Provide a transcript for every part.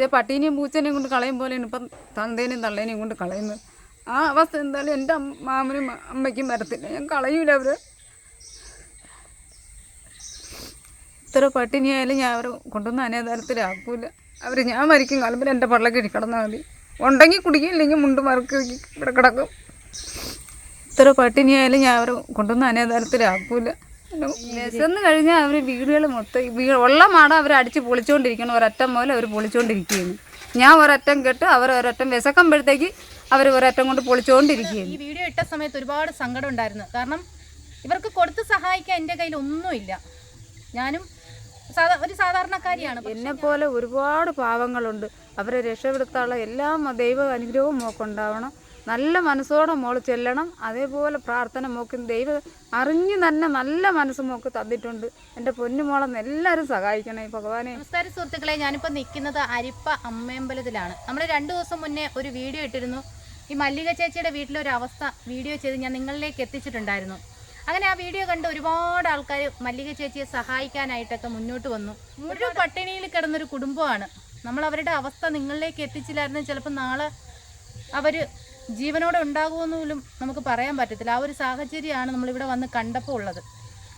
ഇതേ പട്ടീനെയും പൂച്ചനെയും കൊണ്ട് കളയും പോലെയാണ് ഇപ്പം തന്തേനെയും തള്ളേനെയും കൊണ്ട് കളയുന്നത് ആ അവസ്ഥ എന്തായാലും എന്റെ മാമനും അമ്മയ്ക്കും വരത്തില്ല. ഞാൻ കളയൂല അവർ ഇത്ര പട്ടിണിയായാലും ഞാൻ അവർ കൊണ്ടുവന്ന് അനേതാരത്തിലാക്കൂല അവർ ഞാൻ മരിക്കും കാലം എന്റെ പള്ളക്ക് കിടന്നാൽ മതി. ഉണ്ടെങ്കിൽ കുടിക്കും ഇല്ലെങ്കിൽ മുണ്ട് മറക്കി ഇവിടെ കിടക്കും. ഇത്ര പട്ടിണിയായാലും ഞാൻ അവർ കൊണ്ടുവന്ന് അനാഥാരത്തിലാക്കൂല വിശന്ന് കഴിഞ്ഞാൽ അവർ വീടുകൾ മൊത്തം ഉള്ള മാട അവർ അടിച്ച് പൊളിച്ചുകൊണ്ടിരിക്കണം ഒരറ്റം പോലെ അവർ പൊളിച്ചുകൊണ്ടിരിക്കുകയാണ് ഞാൻ ഒരറ്റം കെട്ട് അവർ ഒരറ്റം വിശക്കുമ്പോഴത്തേക്ക് അവർ ഒരറ്റം കൊണ്ട് പൊളിച്ചുകൊണ്ടിരിക്കുകയാണ് ഈ വീഡിയോ ഇട്ട സമയത്ത് ഒരുപാട് സങ്കടം ഉണ്ടായിരുന്നു. കാരണം ഇവർക്ക് കൊടുത്ത് സഹായിക്കാൻ എന്റെ കയ്യിൽ ഒന്നുമില്ല ഞാനും ഒരു സാധാരണക്കാരിയാണ് എന്നെ പോലെ ഒരുപാട് പാവങ്ങളുണ്ട്. അവരെ രക്ഷപ്പെടുത്താനുള്ള എല്ലാ ദൈവ അനുഗ്രഹവും മോക്കുണ്ടാവണം. നല്ല മനസ്സോടെ മോൾ ചെല്ലണം. അതേപോലെ പ്രാർത്ഥന മോക്ക് ദൈവം അറിഞ്ഞു തന്നെ നല്ല മനസ്സ് മോക്ക് തന്നിട്ടുണ്ട്. എന്റെ പൊന്നുമോളെന്ന് എല്ലാവരും സഹായിക്കണേ ഭഗവാനെ. നമസ്കാരം സുഹൃത്തുക്കളെ ഞാനിപ്പോൾ നിൽക്കുന്നത് അരിപ്പ അമ്മയമ്പലത്തിലാണ്. നമ്മൾ രണ്ട് ദിവസം മുന്നേ ഒരു വീഡിയോ ഇട്ടിരുന്നു. ഈ മല്ലിക ചേച്ചിയുടെ വീട്ടിലൊരു അവസ്ഥ വീഡിയോ ചെയ്ത് ഞാൻ നിങ്ങളിലേക്ക് എത്തിച്ചിട്ടുണ്ടായിരുന്നു. അങ്ങനെ ആ വീഡിയോ കണ്ട് ഒരുപാട് ആൾക്കാർ മല്ലിക ചേച്ചിയെ സഹായിക്കാനായിട്ടൊക്കെ മുന്നോട്ട് വന്നു. മുഴുവൻ പട്ടിണിയിൽ കിടന്നൊരു കുടുംബമാണ്. നമ്മൾ അവരുടെ അവസ്ഥ നിങ്ങളിലേക്ക് എത്തിച്ചില്ലായിരുന്നു. ചിലപ്പോൾ നാളെ അവർ ജീവനോടെ ഉണ്ടാകുമെന്ന് പോലും നമുക്ക് പറയാൻ പറ്റത്തില്ല. ആ ഒരു സാഹചര്യമാണ് നമ്മളിവിടെ വന്ന് കണ്ടപ്പോൾ ഉള്ളത്.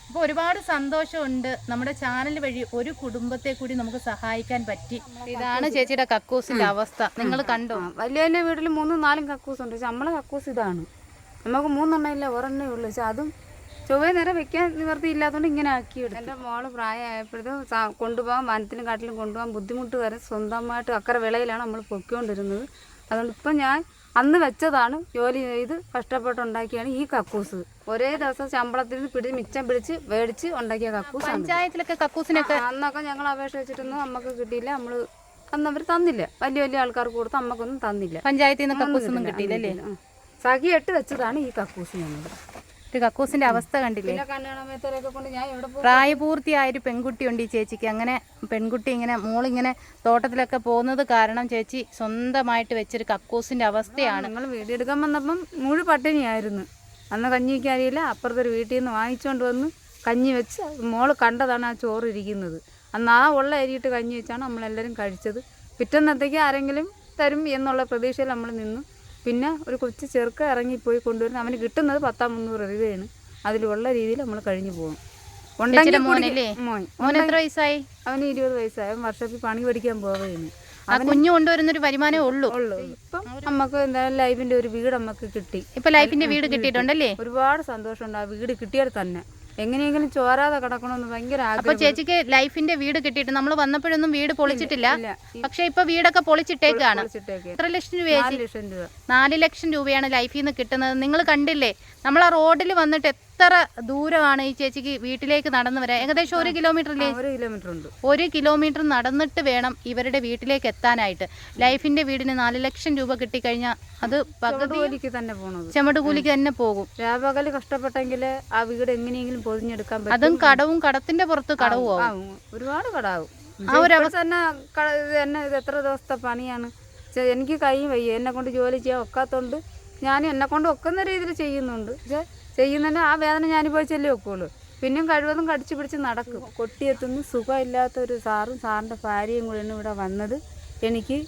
അപ്പോൾ ഒരുപാട് സന്തോഷമുണ്ട് നമ്മുടെ ചാനൽ വഴി ഒരു കുടുംബത്തെ കൂടി നമുക്ക് സഹായിക്കാൻ പറ്റി. ഇതാണ് ചേച്ചിയുടെ കക്കൂസിന്റെ അവസ്ഥ. നിങ്ങൾ കണ്ടോ? വലിയ വലിയ വീട്ടിൽ മൂന്നും നാലും കക്കൂസ് ഉണ്ട് പക്ഷെ നമ്മളെ കക്കൂസ് ഇതാണ്. നമുക്ക് മൂന്നെണ്ണം ഇല്ല ഒരെണ്ണേ ഉള്ളൂ. പക്ഷെ അതും ചൊവ്വേ നേരം വെക്കാൻ നിവർത്തി ഇല്ലാത്തതുകൊണ്ട് ഇങ്ങനെ ആക്കി എടുക്കും എന്റെ മോൾ പ്രായമായപ്പോഴും കൊണ്ടുപോകാൻ വനത്തിലും കാട്ടിലും കൊണ്ടുപോകാൻ ബുദ്ധിമുട്ട് വരെ സ്വന്തമായിട്ട് അക്കരെ വിളയിലാണ് നമ്മൾ പൊക്കിക്കൊണ്ടിരുന്നത് അതുകൊണ്ട് ഇപ്പം ഞാൻ അന്ന് വെച്ചതാണ് ജോലി ചെയ്ത് കഷ്ടപ്പെട്ടുണ്ടാക്കിയാണ് ഈ കക്കൂസ്. ഒരേ ദിവസം ശമ്പളത്തിൽ നിന്ന് പിടിച്ച് മിച്ചം പിടിച്ച് മേടിച്ച് ഉണ്ടാക്കിയ കക്കൂസ് പഞ്ചായത്തിലൊക്കെ കക്കൂസിനൊക്കെ അന്നൊക്കെ ഞങ്ങൾ അപേക്ഷ വെച്ചിട്ടൊന്നും നമുക്ക് കിട്ടിയില്ല. നമ്മൾ അന്ന് അവർ തന്നില്ല. വലിയ വലിയ ആൾക്കാർക്ക് കൊടുത്ത് നമുക്കൊന്നും തന്നില്ല. പഞ്ചായത്തിൽ നിന്ന് കക്കൂസൊന്നും കിട്ടിയില്ല അല്ലേ. സഖി എട്ട് വെച്ചതാണ് ഈ കക്കൂസ് ഞങ്ങൾ ഒരു കക്കൂസിന്റെ അവസ്ഥ കണ്ടില്ലേ? പ്രായപൂർത്തിയായ ഒരു പെൺകുട്ടിയുണ്ട് ഈ ചേച്ചിക്ക്. അങ്ങനെ പെൺകുട്ടി ഇങ്ങനെ മോളിങ്ങനെ തോട്ടത്തിലൊക്കെ പോകുന്നത് കാരണം ചേച്ചി സ്വന്തമായിട്ട് വെച്ചൊരു കക്കൂസിന്റെ അവസ്ഥയാണ്. ഞങ്ങൾ വീടെടുക്കാൻ വന്നപ്പം മുഴു പട്ടിണിയായിരുന്നു. അന്ന് കഞ്ഞിക്ക് അറിയില്ല അപ്പുറത്തൊരു വീട്ടിൽ നിന്ന് വാങ്ങിച്ചുകൊണ്ട് വന്ന് കഞ്ഞി വെച്ച് മോൾ കണ്ടതാണ് ആ ചോറ് ഇരിക്കുന്നത്. അന്ന് ആ ഉള്ള അരിയിട്ട് കഞ്ഞി വെച്ചാണ് നമ്മളെല്ലാവരും കഴിച്ചത്. പിറ്റന്നത്തേക്ക് ആരെങ്കിലും തരും എന്നുള്ള പ്രതീക്ഷയിൽ നമ്മൾ നിന്നു. പിന്നെ ഒരു കൊച്ചു ചെറുക്ക ഇറങ്ങിപ്പോയി കൊണ്ടുവരുന്ന അവന് കിട്ടുന്നത് പത്താം മുന്നൂറ് രൂപയാണ്. അതിലുള്ള രീതിയിൽ നമ്മൾ കഴിഞ്ഞു പോകും. ഉണ്ടെങ്കിൽ വയസ്സായി? അവന് ഇരുപത് വയസ്സായി. അവൻ വർഷത്തിൽ പണി പഠിക്കാൻ പോവുകയാണ്. കുഞ്ഞു കൊണ്ടുവരുന്നൊരു വരുമാനമേ ഉള്ളൂ. ഉള്ളു. ഇപ്പം നമുക്ക് എന്തായാലും ലൈഫിന്റെ ഒരു വീട് നമുക്ക് കിട്ടി. ഇപ്പൊ ലൈഫിന്റെ വീട് കിട്ടിയിട്ടുണ്ടല്ലേ? ഒരുപാട് സന്തോഷമുണ്ട്. ആ വീട് കിട്ടിയാൽ തന്നെ. എങ്ങനെയെങ്കിലും ചോരാതെ കിടക്കണമെന്ന് ഭയങ്കര അപ്പൊ ചേച്ചിക്ക് ലൈഫിന്റെ വീട് കിട്ടിയിട്ട് നമ്മൾ വന്നപ്പോഴൊന്നും വീട് പൊളിച്ചിട്ടില്ല. പക്ഷെ ഇപ്പൊ വീടൊക്കെ പൊളിച്ചിട്ടേക്കാണ്. പൊളിച്ചിട്ടേക്ക്. എത്ര ലക്ഷം രൂപ. നാല് ലക്ഷം രൂപയാണ് ലൈഫിൽ നിന്ന് കിട്ടുന്നത്. നിങ്ങൾ കണ്ടില്ലേ? നമ്മൾ ആ റോഡിൽ വന്നിട്ട് എത്ര ദൂരമാണ് ഈ ചേച്ചിക്ക് വീട്ടിലേക്ക് നടന്നു വരാൻ ഏകദേശം ഒരു കിലോമീറ്ററിലേ ഒരു കിലോമീറ്റർ ഉണ്ട് ഒരു കിലോമീറ്റർ നടന്നിട്ട് വേണം ഇവരുടെ വീട്ടിലേക്ക് എത്താനായിട്ട്. ലൈഫിന്റെ വീടിന് നാല് ലക്ഷം രൂപ കിട്ടിക്കഴിഞ്ഞാൽ അത് പകുതിക്ക് തന്നെ പോകണം ചെമടുകൂലിക്ക് തന്നെ പോകും. രാപകൽ കഷ്ടപ്പെട്ടെങ്കിൽ ആ വീട് എങ്ങനെയെങ്കിലും പൊതിഞ്ഞെടുക്കാൻ പറ്റും. അതും കടവും കടത്തിന്റെ പുറത്ത് കടവും ആവും. ഒരുപാട് കടാവും. ആ ഒരു തന്നെ ഇത് എത്ര ദിവസത്തെ പണിയാണ്? എനിക്ക് കൈ വയ്യ. എന്നെ കൊണ്ട് ജോലി ചെയ്യാൻ ഒക്കാത്തോണ്ട് ഞാൻ എന്നെ കൊണ്ട് ഒക്കുന്ന രീതിയിൽ ചെയ്യുന്നുണ്ട്. പക്ഷെ ചെയ്യുന്നതിന് ആ വേദന ഞാനിപ്പോൾ ചെല്ലി വെക്കുള്ളൂ പിന്നെയും കഴിവതും കടിച്ചു പിടിച്ച് നടക്കും. കൊട്ടിയെത്തുന്ന. സുഖമില്ലാത്ത ഒരു സാറും സാറിന്റെ ഭാര്യയും കൂടെ ഇവിടെ വന്നത് എനിക്ക്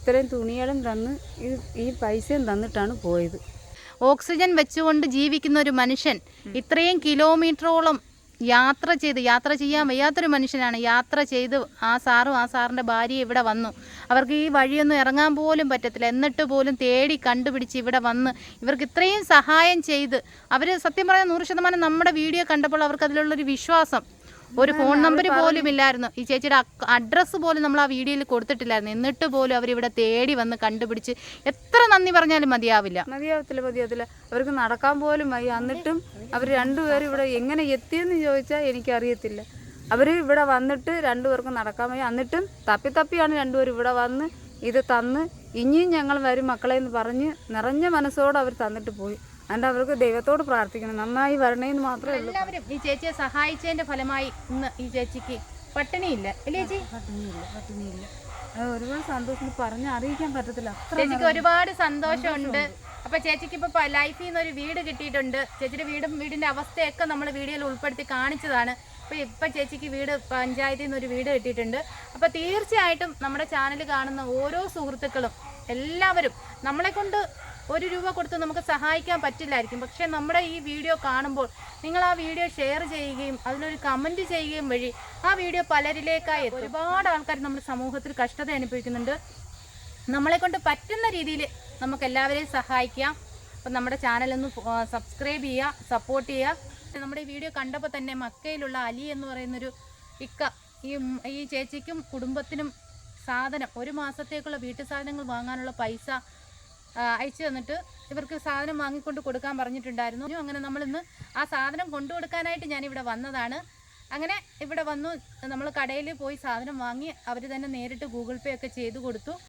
ഇത്രയും തുണികളും തന്ന് ഈ ഈ പൈസയും തന്നിട്ടാണ് പോയത്. ഓക്സിജൻ വെച്ചുകൊണ്ട് ജീവിക്കുന്ന ഒരു മനുഷ്യൻ ഇത്രയും കിലോമീറ്ററോളം യാത്ര ചെയ്ത് യാത്ര ചെയ്യാൻ വയ്യാത്തൊരു മനുഷ്യനാണ്. യാത്ര ചെയ്ത് ആ സാറും ആ സാറിന്റെ ഭാര്യ ഇവിടെ വന്നു. അവർക്ക് ഈ വഴിയൊന്നും ഇറങ്ങാൻ പോലും പറ്റത്തില്ല. എന്നിട്ട് പോലും തേടി കണ്ടുപിടിച്ച് ഇവിടെ വന്ന് ഇവർക്ക് ഇത്രയും സഹായം ചെയ്ത് അവർ സത്യം പറഞ്ഞാൽ നൂറ് ശതമാനം നമ്മുടെ വീഡിയോ കണ്ടപ്പോൾ അവർക്ക് അതിലുള്ളൊരു വിശ്വാസം. ഒരു ഫോൺ നമ്പർ പോലും ഇല്ലായിരുന്നു ഈ ചേച്ചിയുടെ അഡ്രസ്സ് പോലും നമ്മൾ ആ വീഡിയോയിൽ കൊടുത്തിട്ടില്ലായിരുന്നു. എന്നിട്ട് പോലും അവരിവിടെ തേടി വന്ന് കണ്ടുപിടിച്ച് എത്ര നന്ദി പറഞ്ഞാലും മതിയാവില്ല. മതിയാവത്തില്ല മതിയാവത്തില്ല. അവർക്ക് നടക്കാൻ പോലും വയ്യ. എന്നിട്ടും അവർ രണ്ടുപേരും ഇവിടെ എങ്ങനെ എത്തിയെന്ന് ചോദിച്ചാൽ എനിക്കറിയത്തില്ല. അവർ ഇവിടെ വന്നിട്ട് രണ്ടുപേർക്കും നടക്കാൻ വയ്യ. എന്നിട്ടും തപ്പി തപ്പിയാണ് രണ്ടുപേരും ഇവിടെ വന്ന് ഇത് തന്ന് ഇനിയും ഞങ്ങൾ വരും മക്കളെ എന്ന് പറഞ്ഞ് നിറഞ്ഞ മനസ്സോടെ അവർ തന്നിട്ട് പോയി. അതുകൊണ്ട് അവർക്ക് ദൈവത്തോട് പ്രാർത്ഥിക്കണം. നന്നായി വരണേന്ന് മാത്രമേ ഉള്ളൂ. എല്ലാവരും ഈ ചേച്ചിയെ സഹായിച്ചതിന്റെ ഫലമായി ഇന്ന് ഈ ചേച്ചിക്ക് പട്ടിണിയില്ല. അല്ലേ ചേച്ചി? പട്ടിണിയില്ല പട്ടിണിയില്ല. ഒരുപാട് സന്തോഷം പറഞ്ഞ് അറിയിക്കാൻ പറ്റത്തില്ല. ചേച്ചിക്ക് ഒരുപാട് സന്തോഷമുണ്ട്. അപ്പൊ ചേച്ചിക്ക് ഇപ്പൊ ലൈഫിൽ നിന്ന് ഒരു വീട് കിട്ടിയിട്ടുണ്ട്. ചേച്ചിയുടെ വീടും വീടിന്റെ അവസ്ഥയൊക്കെ നമ്മൾ വീഡിയോയിൽ ഉൾപ്പെടുത്തി കാണിച്ചതാണ്. അപ്പോൾ ഇപ്പം ചേച്ചിക്ക് വീട് പഞ്ചായത്തിൽ നിന്ന് ഒരു വീട് കിട്ടിയിട്ടുണ്ട്. അപ്പോൾ തീർച്ചയായിട്ടും നമ്മുടെ ചാനൽ കാണുന്ന ഓരോ സുഹൃത്തുക്കളും എല്ലാവരും നമ്മളെ കൊണ്ട് ഒരു രൂപ കൊടുത്ത് നമുക്ക് സഹായിക്കാൻ പറ്റില്ലായിരിക്കും. പക്ഷേ നമ്മുടെ ഈ വീഡിയോ കാണുമ്പോൾ നിങ്ങൾ ആ വീഡിയോ ഷെയർ ചെയ്യുകയും അതിലൊരു കമന്റ് ചെയ്യുകയും വഴി ആ വീഡിയോ പലരിലേക്കായി ഒരുപാട് ആൾക്കാർ നമ്മുടെ സമൂഹത്തിൽ കഷ്ടത അനുഭവിക്കുന്നുണ്ട്. നമ്മളെ കൊണ്ട് പറ്റുന്ന രീതിയിൽ നമുക്ക് എല്ലാവരെയും സഹായിക്കാം. അപ്പം നമ്മുടെ ചാനലൊന്ന് സബ്സ്ക്രൈബ് ചെയ്യുക സപ്പോർട്ട് ചെയ്യുക. നമ്മുടെ ഈ വീഡിയോ കണ്ടപ്പോൾ തന്നെ മക്കയിലുള്ള അലി എന്ന് പറയുന്നൊരു ഇക്ക ഈ ഈ ചേച്ചിക്കും കുടുംബത്തിനും സാധനം ഒരു മാസത്തേക്കുള്ള വീട്ടു സാധനങ്ങൾ വാങ്ങാനുള്ള പൈസ അയച്ചു തന്നിട്ട് ഇവർക്ക് സാധനം വാങ്ങിക്കൊണ്ട് കൊടുക്കാൻ പറഞ്ഞിട്ടുണ്ടായിരുന്നു. അങ്ങനെ നമ്മളിന്ന് ആ സാധനം കൊണ്ടു കൊടുക്കാനായിട്ട് ഞാനിവിടെ വന്നതാണ്. അങ്ങനെ ഇവിടെ വന്നു. നമ്മൾ കടയിൽ പോയി സാധനം വാങ്ങി അവർ തന്നെ നേരിട്ട് ഗൂഗിൾ പേ ഒക്കെ ചെയ്തു കൊടുത്തു.